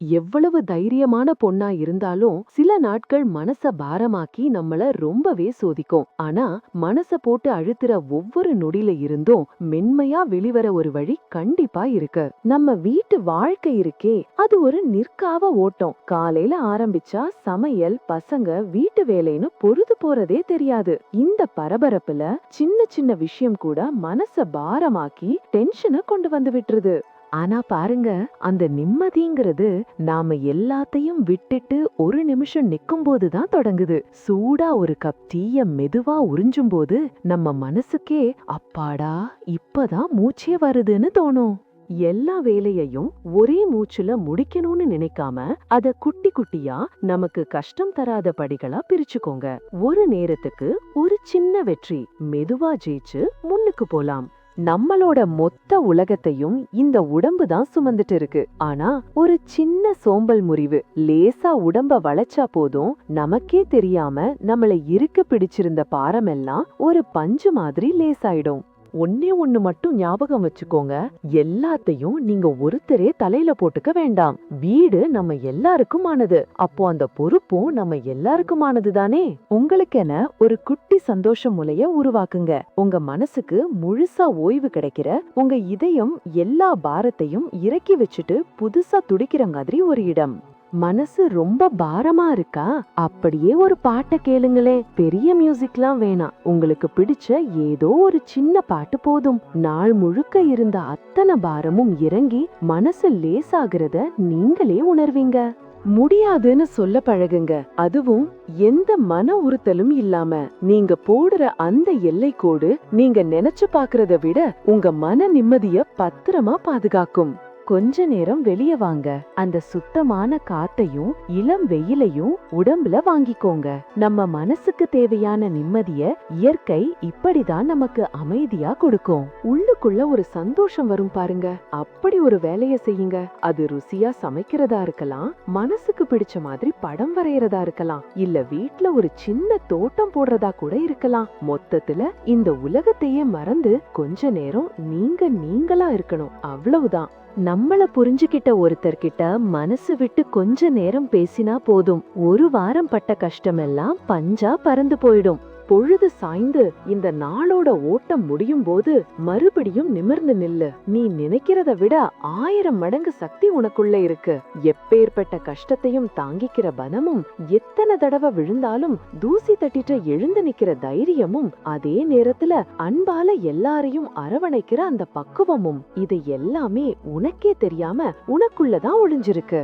எவ்வளவு தைரியமான பொண்ணா இருந்தாலும் சில நாட்கள் மனச பாரமாக்கி நம்மள ரொம்பவே சோதிக்கும். ஆனா மனச போட்டு அழுத்துற ஒவ்வொரு நொடியில இருந்தும் மென்மையா வெளிவர ஒரு வழி கண்டிப்பா இருக்கு. நம்ம வீட்டு வாழ்க்கை இருக்கே அது ஒரு நிற்காவ ஓட்டம். காலையில ஆரம்பிச்சா சமையல் பசங்க வீட்டு வேலைன்னு பொழுது போறதே தெரியாது. இந்த பரபரப்புல சின்ன சின்ன விஷயம் கூட மனச பாரமாக்கி டென்ஷனை கொண்டு வந்து விட்டுருது. ஆனா பாருங்க அந்த நிம்மதிங்கிறது நாம எல்லாத்தையும் விட்டுட்டு ஒரு நிமிஷம் நிக்கும்போது தான் தொடங்குது. சூடா ஒரு கப் டீய மெதுவா உறிஞ்சும் போது நம்ம மனசுக்கே அப்பாடா இப்பதான் மூச்சே வருதுன்னு தோணும். எல்லா வேலையையும் ஒரே மூச்சுல முடிக்கணும்னு நினைக்காம அத குட்டி குட்டியா நமக்கு கஷ்டம் தராத படிகளா பிரிச்சுக்கோங்க. ஒரு நேரத்துக்கு ஒரு சின்ன வெற்றி மெதுவா ஜெயிச்சு முன்னுக்கு போலாம். நம்மளோட மொத்த உலகத்தையும் இந்த உடம்பு தான் சுமந்துட்டு இருக்கு. ஆனா ஒரு சின்ன சோம்பல் முறிவு லேசா உடம்ப வளைச்சா போதும் நமக்கே தெரியாம நம்மள இருக்க பிடிச்சிருந்த பாரமெல்லாம் ஒரு பஞ்சு மாதிரி லேசாயிடும். ஒன்னே ஒண்ணு மட்டும் ஞாபகம் வச்சுக்கோங்க. எல்லாத்தையும் நீங்க ஒருத்தரே தலையில போட்டுக்க வேண்டாம். வீடு நம்ம எல்லாருக்குமானது. அப்போ அந்த பொறுப்பும் நம்ம எல்லாருக்குமானது தானே உங்களுக்கென ஒரு குட்டி சந்தோஷம் முலைய உருவாக்குங்க. உங்க மனசுக்கு முழுசா ஓய்வு கிடைக்கிற உங்க இதயம் எல்லா பாரத்தையும் இறக்கி வச்சுட்டு புதுசா துடிக்கிற மாதிரி ஒரு இடம். மனசு ரொம்ப பாரமா இருக்கா? அப்படியே ஒரு பாட்டை கேளுங்களே. பெரிய மியூசிக்லாம் வேணாம். உங்களுக்கு பிடிச்ச ஏதோ ஒரு சின்ன பாட்டு போதும். நாள் முழுக்க இருந்த அத்தனை பாரமும் இறங்கி மனசு லேசாகிறத நீங்களே உணர்வீங்க. முடியாதுன்னு சொல்ல பழகுங்க. அதுவும் எந்த மன உறுத்தலும் இல்லாம. நீங்க போடுற அந்த எல்லை கோடு நீங்க நினைச்சு பாக்குறத விட உங்க மன நிம்மதிய பத்திரமா பாதுகாக்கும். கொஞ்ச நேரம் வெளிய வாங்க. அந்த சுத்தமான காத்தையும் இளம் வெயிலையும் உடம்புல வாங்கிக்கோங்க. நம்ம மனசுக்கு தேவையான நிம்மதிய இயற்கை இப்படிதான் நமக்கு அமைதியா கொடுக்கும். உள்ளுக்குள்ள ஒரு சந்தோஷம் வரும் பாருங்க. அப்படி ஒரு வேலைய செய்யுங்க. அது ருசியா சமைக்கிறதா இருக்கலாம். மனசுக்கு பிடிச்ச மாதிரி படம் வரையறதா இருக்கலாம். இல்ல வீட்ல ஒரு சின்ன தோட்டம் போடுறதா கூட இருக்கலாம். மொத்தத்துல இந்த உலகத்தையே மறந்து கொஞ்ச நேரம் நீங்க நீங்களா இருக்கணும். அவ்வளவுதான். நம்மள புரிஞ்சுகிட்ட ஒருத்தர்கிட்ட மனசு விட்டு கொஞ்ச நேரம் பேசினா போதும். ஒரு வாரம் பட்ட கஷ்டமெல்லாம் பஞ்சா பறந்து போயிடும். பொழுது சாய்ந்து இந்த நாளோட ஓட்டம் முடியும் போது மறுபடியும் நிமிர்ந்து நில்லு. நீ நினைக்கிறத விட ஆயிரம் மடங்கு சக்தி உனக்குள்ள இருக்கு. எப்பேற்பட்ட கஷ்டத்தையும் தாங்கிக்கிற பலமும் எத்தனை தடவை விழுந்தாலும் தூசி தட்டிட்டு எழுந்து நிக்கிற தைரியமும் அதே நேரத்துல அன்பால எல்லாரையும் அரவணைக்கிற அந்த பக்குவமும் இது எல்லாமே உனக்கே தெரியாம உனக்குள்ளதான் ஒளிஞ்சிருக்கு.